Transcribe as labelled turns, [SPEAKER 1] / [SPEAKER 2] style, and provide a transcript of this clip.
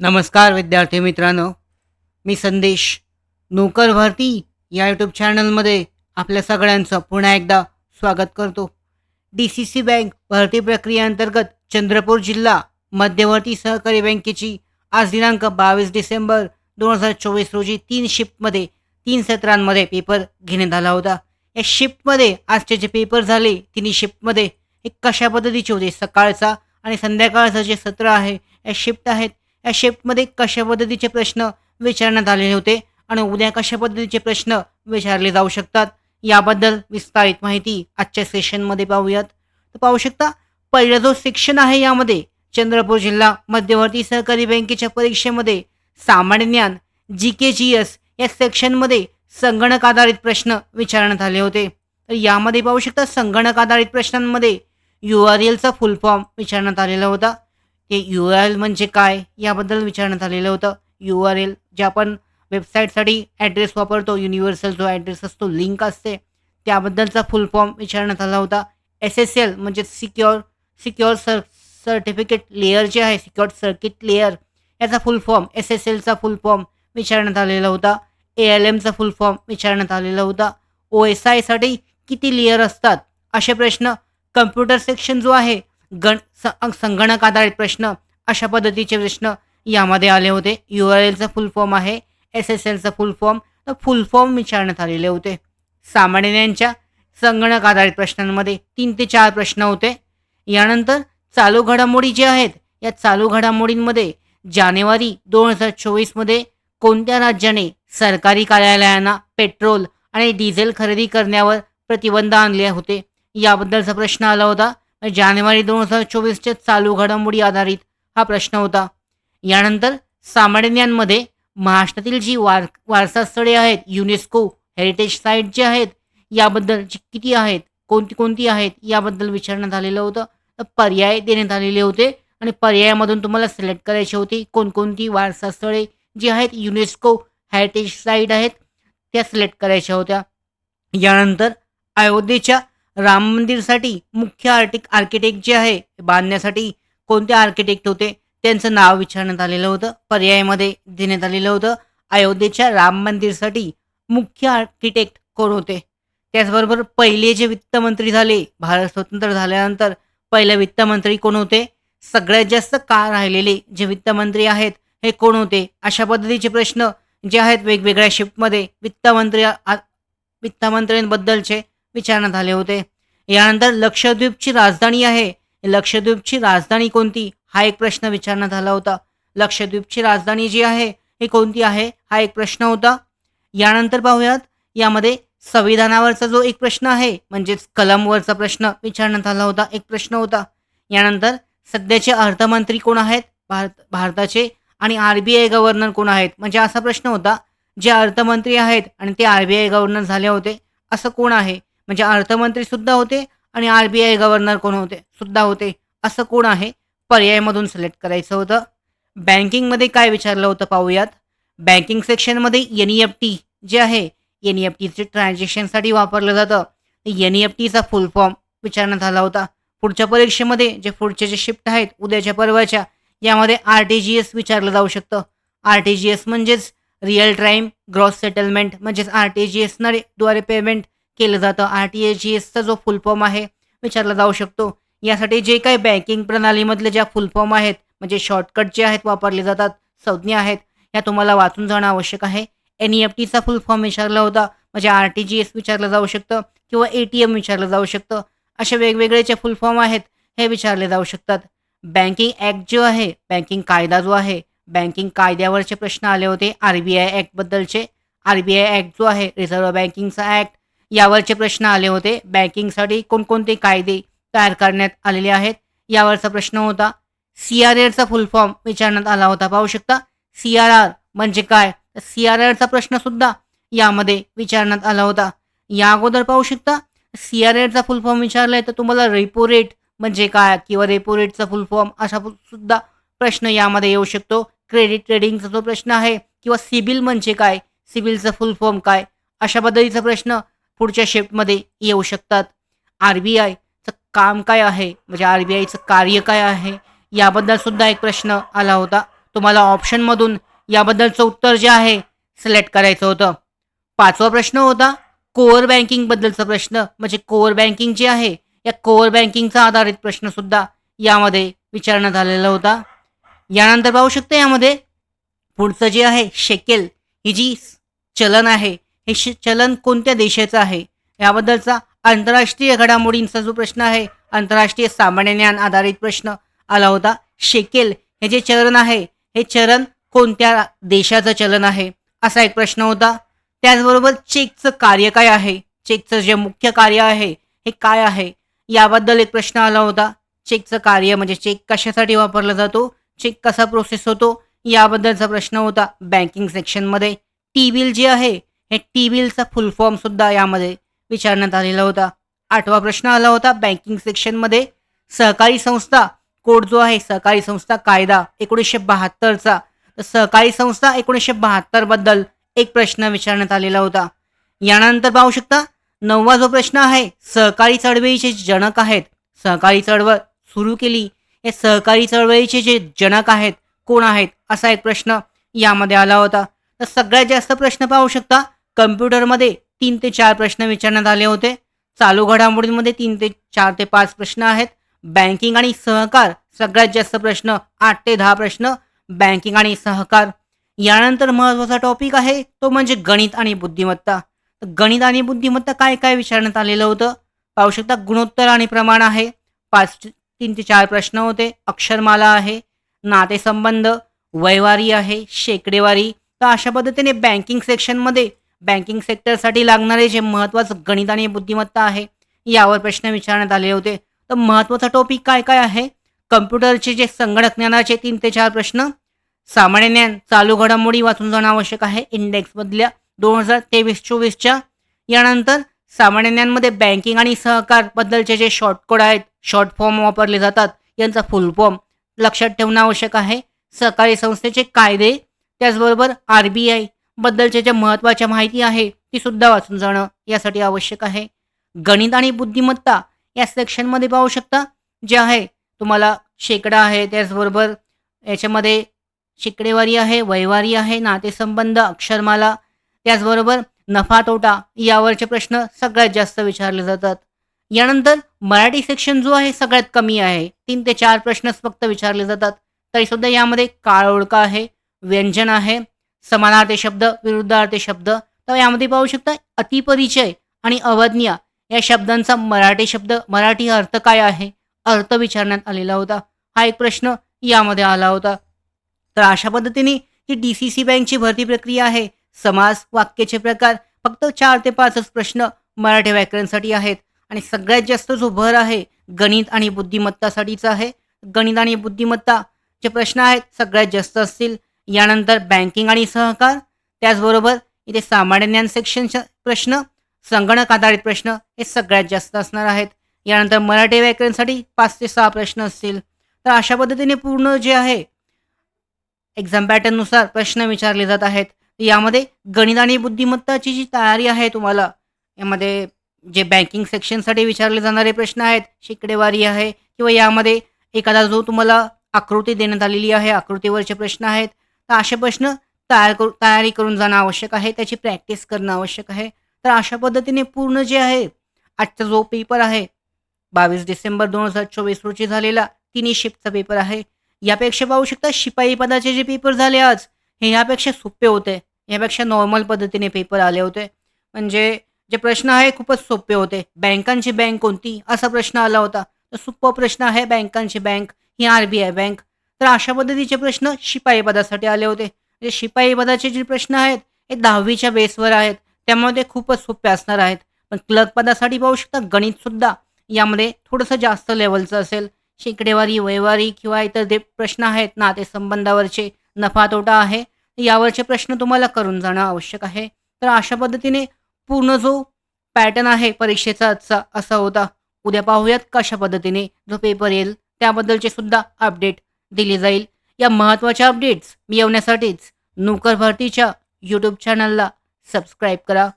[SPEAKER 1] नमस्कार विद्यार्थी मित्रांनो. मी संदेश नोकर भरती या यूट्यूब चॅनलमध्ये आपल्या सगळ्यांचं पुन्हा एकदा स्वागत करतो. डी सी सी बँक भरती प्रक्रियेअंतर्गत चंद्रपूर जिल्हा मध्यवर्ती सहकारी बँकेची आज दिनांक बावीस डिसेंबर दोन हजार चोवीस रोजी तीन शिफ्टमध्ये तीन सत्रांमध्ये पेपर घेण्यात आला होता. या शिफ्टमध्ये आजचे जे पेपर झाले तिन्ही शिफ्टमध्ये एक कशा पद्धतीचे होते? सकाळचा आणि संध्याकाळचं जे सत्र आहे या शिफ्ट आहेत या शिफ्टमध्ये कशा पद्धतीचे प्रश्न विचारण्यात आलेले होते आणि उद्या कशा पद्धतीचे प्रश्न विचारले जाऊ शकतात याबद्दल विस्तारित माहिती आजच्या सेशनमध्ये पाहूयात. तर पाहू शकता पहिला जो सेक्शन आहे यामध्ये चंद्रपूर जिल्हा मध्यवर्ती सहकारी बँकेच्या परीक्षेमध्ये सामान्य ज्ञान जी के जी एस या सेक्शनमध्ये संगणक आधारित प्रश्न विचारण्यात आले होते. तर यामध्ये पाहू शकता संगणक आधारित प्रश्नांमध्ये यू आर एलचा फुल फॉर्म विचारण्यात आलेला होता. हे यू आर एल म्हणजे काय याबद्दल विचारण्यात आलेलं होतं. यू आर एल जे आपण वेबसाईटसाठी ॲड्रेस वापरतो युनिव्हर्सल जो ॲड्रेस असतो लिंक असते त्याबद्दलचा फुल फॉर्म विचारण्यात आला होता. एस एस एल म्हणजे secure secure sir certificate layer जे आहे सिक्युअर सर्किट लेअर याचा फुल फॉर्म एस एस एलचा फुल फॉर्म विचारण्यात आलेला होता. ए एल एमचा फुल फॉर्म विचारण्यात आलेला होता. ओ एस आयसाठी किती लेअर असतात? असे प्रश्न कम्प्युटर सेक्शन जो आहे गण स- संगणक आधारित प्रश्न अशा पद्धतीचे प्रश्न यामध्ये आले होते. यू आर एलचा फुल फॉर्म आहे एस एस एलचा फुल फॉर्म तर फुल फॉर्म विचारण्यात आलेले होते. सामान्यांच्या संगणक आधारित प्रश्नांमध्ये तीन ते चार प्रश्न होते. यानंतर चालू घडामोडी जे आहेत या चालू घडामोडींमध्ये जानेवारी दोन हजार चोवीसमध्ये कोणत्या राज्याने सरकारी कार्यालयांना पेट्रोल आणि डिझेल खरेदी करण्यावर प्रतिबंध आणले होते? याबद्दलचा प्रश्न आला होता. जानेवारी दोन हजार चोवीसच्या चालू घडामोडी आधारित हा प्रश्न होता. यानंतर सामान्यांमध्ये महाराष्ट्रातील जी वार वारसा स्थळे आहेत युनेस्को हेरिटेज साईट जे आहेत याबद्दल जी किती आहेत कोणती कोणती आहेत याबद्दल विचारण्यात आलेलं होतं. तर पर्याय देण्यात आलेले होते आणि पर्यायामधून तुम्हाला सिलेक्ट करायची होती कोणकोणती वारसा स्थळे जी आहेत युनेस्को हेरिटेज साईट आहेत त्या सिलेक्ट करायच्या होत्या. यानंतर अयोध्येच्या राम मंदिरसाठी मुख्य आर्टिक आर्किटेक्ट जे आहे बांधण्यासाठी कोणते आर्किटेक्ट होते? त्यांचं नाव विचारण्यात आलेलं होतं पर्यायामध्ये देण्यात आलेलं होतं. अयोध्येच्या राम मंदिरसाठी मुख्य आर्किटेक्ट कोण होते? त्याचबरोबर पहिले जे वित्तमंत्री झाले भारत स्वतंत्र झाल्यानंतर पहिले वित्तमंत्री कोण होते? सगळ्यात जास्त का राहिलेले जे वित्तमंत्री आहेत हे कोण होते? अशा पद्धतीचे प्रश्न जे आहेत वेगवेगळ्या शिफ्टमध्ये वित्तमंत्री आ- वित्तमंत्र्यांबद्दलचे विचारण्यात आले होते. यानंतर लक्षद्वीपची राजधानी आहे. लक्षद्वीपची राजधानी कोणती? हा एक प्रश्न विचारण्यात आला होता. लक्षद्वीपची राजधानी जी आहे ही कोणती आहे? हा एक प्रश्न होता. यानंतर पाहूयात यामध्ये संविधानावरचा जो एक प्रश्न आहे म्हणजेच कलमवरचा प्रश्न विचारण्यात आला होता. एक प्रश्न होता. यानंतर सध्याचे अर्थमंत्री कोण आहेत? भारत भारताचे आणि आर बी आय गव्हर्नर कोण आहेत? म्हणजे असा प्रश्न होता. जे अर्थमंत्री आहेत आणि ते आर बी आय गव्हर्नर झाले होते. असं कोण आहे? म्हणजे अर्थमंत्री सुद्धा होते आणि आर बी आय गव्हर्नर कोण होते? सुद्धा होते. असं कोण आहे? पर्यायमधून सिलेक्ट करायचं होतं. बँकिंगमध्ये काय विचारलं होतं पाहूयात. बँकिंग सेक्शनमध्ये एन ई एफ टी जे आहे एन ई एफ टीचे ट्रान्झॅक्शनसाठी वापरलं जातं. एन ई एफ टीचा फुल फॉर्म विचारण्यात आला होता. पुढच्या परीक्षेमध्ये जे पुढचे जे शिफ्ट आहेत उद्याच्या परवाच्या यामध्ये आर टी जी एस विचारलं जाऊ शकतं. आर टी जी एस म्हणजेच रिअल टाईम ग्रॉस सेटलमेंट म्हणजेच आर टी जी एसना द्वारे पेमेंट केलं जातं. आर टी ए जी एसचा जो फुल फॉर्म आहे विचारला जाऊ शकतो. यासाठी जे काही बँकिंग प्रणालीमधले ज्या फुल फॉर्म आहेत म्हणजे शॉर्टकट जे आहेत वापरले जातात संज्ञा आहेत ह्या तुम्हाला वाचून जाणं आवश्यक आहे. एन ई एफ टीचा फुल फॉर्म विचारला होता म्हणजे आर टी जी एस विचारलं जाऊ शकतं किंवा ए टी एम विचारलं जाऊ शकतं. असे वेगवेगळे जे फुल फॉर्म आहेत हे विचारले जाऊ शकतात. बँकिंग ॲक्ट जो आहे बँकिंग कायदा जो आहे बँकिंग कायद्यावरचे प्रश्न आले होते आर बी आय ॲक्टबद्दलचे आर बी आय ॲक्ट जो आहे रिझर्व्ह बँकिंगचा ॲक्ट यावरचे प्रश्न आले होते. बँकिंगसाठी कोणकोणते कायदे तयार करण्यात आलेले आहेत? यावरचा प्रश्न होता. सी आर आरचा फुल फॉर्म विचारण्यात आला होता. पाहू शकता. सी आर आर म्हणजे काय? तर सी आर आरचा प्रश्न सुद्धा यामध्ये विचारण्यात आला होता. या अगोदर पाहू शकता. सी आर आरचा फुल फॉर्म विचारलाय तर तुम्हाला रेपो रेट म्हणजे काय? किंवा रेपो रेटचा फुल फॉर्म असा सुद्धा प्रश्न यामध्ये येऊ शकतो. क्रेडिट ट्रेडिंगचा जो प्रश्न आहे किंवा सिबिल म्हणजे काय? सिबिलचा फुल फॉर्म काय? अशा पद्धतीचा प्रश्न पुढच्या शिफ्टमध्ये येऊ शकतात. आर बी आयचं काम काय आहे? म्हणजे आर बी आयचं कार्य काय आहे? याबद्दल सुद्धा एक प्रश्न आला होता. तुम्हाला ऑप्शनमधून याबद्दलचं उत्तर जे आहे सिलेक्ट करायचं होतं. पाचवा प्रश्न होता कोअर बँकिंगबद्दलचा प्रश्न. म्हणजे कोअर बँकिंग जे आहे या कोअर बँकिंगचा आधारित प्रश्नसुद्धा यामध्ये विचारण्यात आलेला होता. यानंतर पाहू शकता यामध्ये पुढचं जे आहे शेकेल ही जी चलन आहे हे श चलन कोणत्या देशाचं आहे? याबद्दलचा आंतरराष्ट्रीय घडामोडींचा जो प्रश्न आहे आंतरराष्ट्रीय सामान्य ज्ञान आधारित प्रश्न आला होता. शेकेल हे जे चलन आहे हे चलन कोणत्या देशाचं चलन आहे? असा एक प्रश्न होता. त्याचबरोबर चेकचं कार्य काय आहे? चेकचं जे मुख्य कार्य आहे हे काय आहे? याबद्दल एक प्रश्न आला होता. चेकचं कार्य म्हणजे चेक कशासाठी वापरला जातो? चेक कसा प्रोसेस होतो? याबद्दलचा प्रश्न होता बँकिंग सेक्शनमध्ये. टी बिल जे आहे हे टी बिलचा फुल फॉर्मसुद्धा यामध्ये विचारण्यात आलेला होता. आठवा प्रश्न आला होता बँकिंग सेक्शनमध्ये सहकारी संस्था कोड जो आहे सहकारी संस्था कायदा एकोणीसशे बहात्तरचा. तर सहकारी संस्था एकोणीसशे बहात्तरबद्दल एक प्रश्न विचारण्यात आलेला होता. यानंतर पाहू शकता नववा जो प्रश्न आहे सहकारी चळवळीचे जनक आहेत. सहकारी चळवळ सुरू केली. हे सहकारी चळवळीचे जे जनक आहेत कोण आहेत? असा एक प्रश्न यामध्ये आला होता. तर सगळ्यात जास्त प्रश्न पाहू शकता कम्प्युटरमध्ये तीन ते चार प्रश्न विचारण्यात आले होते. चालू घडामोडींमध्ये तीन ते चार ते पाच प्रश्न आहेत. बँकिंग आणि सहकार सगळ्यात जास्त प्रश्न आठ ते दहा प्रश्न. बँकिंग आणि सहकार यानंतर महत्त्वाचा टॉपिक आहे तो म्हणजे गणित आणि बुद्धिमत्ता. तर गणित आणि बुद्धिमत्ता काय काय विचारण्यात आलेलं होतं? पाहू शकता गुणोत्तर आणि प्रमाण आहे. पाच तीन ते चार प्रश्न होते. अक्षरमाला आहे नातेसंबंध वयवारी आहे शेकडेवारी. तर अशा पद्धतीने बँकिंग सेक्शनमध्ये बँकिंग सेक्टरसाठी लागणारे जे महत्त्वाचं गणित आणि बुद्धिमत्ता आहे यावर प्रश्न विचारण्यात आले होते. तर महत्त्वाचा टॉपिक काय काय आहे? कम्प्युटरचे जे संगणक ज्ञानाचे तीन ते चार प्रश्न. सामान्य ज्ञान चालू घडामोडी वाचून जाणं आवश्यक आहे इंडेक्समधल्या दोन हजार तेवीस चोवीसच्या. यानंतर सामान्य ज्ञानमध्ये बँकिंग आणि सहकार बद्दलचे जे शॉर्ट कोड आहेत शॉर्ट फॉर्म वापरले जातात यांचा फुल फॉर्म लक्षात ठेवणं आवश्यक आहे. सहकारी संस्थेचे कायदे त्याचबरोबर आर बी आय बद्दलच्या ज्या महत्त्वाच्या माहिती आहे ती सुद्धा वाचून जाणं यासाठी आवश्यक आहे. गणित आणि बुद्धिमत्ता या सेक्शनमध्ये पाहू शकता जे आहे तुम्हाला शेकडा आहे त्याचबरोबर याच्यामध्ये शेकडेवारी आहे वैवारी आहे नातेसंबंध अक्षरमाला त्याचबरोबर नफा तोटा यावरचे प्रश्न सगळ्यात जास्त विचारले जातात. यानंतर मराठी सेक्शन जो आहे सगळ्यात कमी आहे. तीन ते चार प्रश्नच फक्त विचारले जातात. तरीसुद्धा यामध्ये काळ ओळखा आहे व्यंजन आहे समानार्थी शब्द विरुद्धार्थी शब्द. तर यामध्ये पाहू शकता अतिपरिचय आणि अवज्ञ या शब्दांचा मराठी शब्द मराठी अर्थ काय आहे? अर्थ विचारण्यात आलेला होता. हा एक प्रश्न यामध्ये आला होता. तर अशा पद्धतीने ही डी सी सी बँकची भरती प्रक्रिया आहे. समास वाक्याचे प्रकार फक्त चार ते पाचच प्रश्न मराठी व्याकरणसाठी आहेत. आणि सगळ्यात जास्त जो भर आहे गणित आणि बुद्धिमत्तासाठीचा आहे. गणित आणि बुद्धिमत्ता जे प्रश्न आहेत सगळ्यात जास्त असतील. यानंतर बँकिंग आणि सहकार त्याचबरोबर इथे सामान्य ज्ञान सेक्शनचे प्रश्न संगणक आधारित प्रश्न हे सगळ्यात जास्त असणार आहेत. यानंतर मराठी व्याकरणसाठी पाच ते सहा प्रश्न असतील. तर अशा पद्धतीने पूर्ण जे आहे एक्झाम पॅटर्ननुसार प्रश्न विचारले जात आहेत. यामध्ये गणित आणि बुद्धिमत्ताची जी तयारी आहे तुम्हाला यामध्ये जे बँकिंग सेक्शनसाठी विचारले जाणारे प्रश्न आहेत शिकडेवारी आहे किंवा यामध्ये एखादा जो तुम्हाला आकृती देण्यात आलेली आहे आकृतीवरचे प्रश्न आहेत तर असे प्रश्न तयार करू तयारी करून जाणं आवश्यक आहे. त्याची प्रॅक्टिस करणं आवश्यक आहे. तर अशा पद्धतीने पूर्ण जे आहे आजचा जो पेपर आहे बावीस डिसेंबर दोन हजार चोवीस रोजी झालेला तिन्ही शिफ्टचा पेपर आहे. यापेक्षा पाहू शकता शिपाई पदाचे जे पेपर झाले आज हे यापेक्षा सोपे होते. यापेक्षा नॉर्मल पद्धतीने पेपर आले होते. म्हणजे जे प्रश्न आहे खूपच सोपे होते. बँकांची बँक कोणती? असा प्रश्न आला होता. तर सोपा प्रश्न आहे बँकांची बँक ही आर बी आय बँक तर अशा पद्धतीचे प्रश्न शिपाई पदासाठी आले होते. म्हणजे शिपाई पदाचे जे प्रश्न आहेत हे दहावीच्या बेसवर आहेत. त्यामुळे ते खूपच सोपे असणार आहेत. पण क्लर्क पदासाठी पाहू शकता गणितसुद्धा यामध्ये थोडंसं जास्त लेवलचं असेल. शेकडेवारी वयवारी किंवा इतर जे प्रश्न आहेत ना तेसंबंधावरचे नफा तोटा आहे यावरचे प्रश्न तुम्हाला करून जाणं आवश्यक आहे. तर अशा पद्धतीने पूर्ण जो पॅटर्न आहे परीक्षेचा आजचा असा होता. उद्या पाहूयात कशा पद्धतीने जो पेपर येईल त्याबद्दलचे सुद्धा अपडेट दिली जाईल. या महत्त्वाच्या अपडेट्स मिळवण्यासाठीच नोकर भरतीच्या यूट्यूब चॅनलला सबस्क्राईब करा.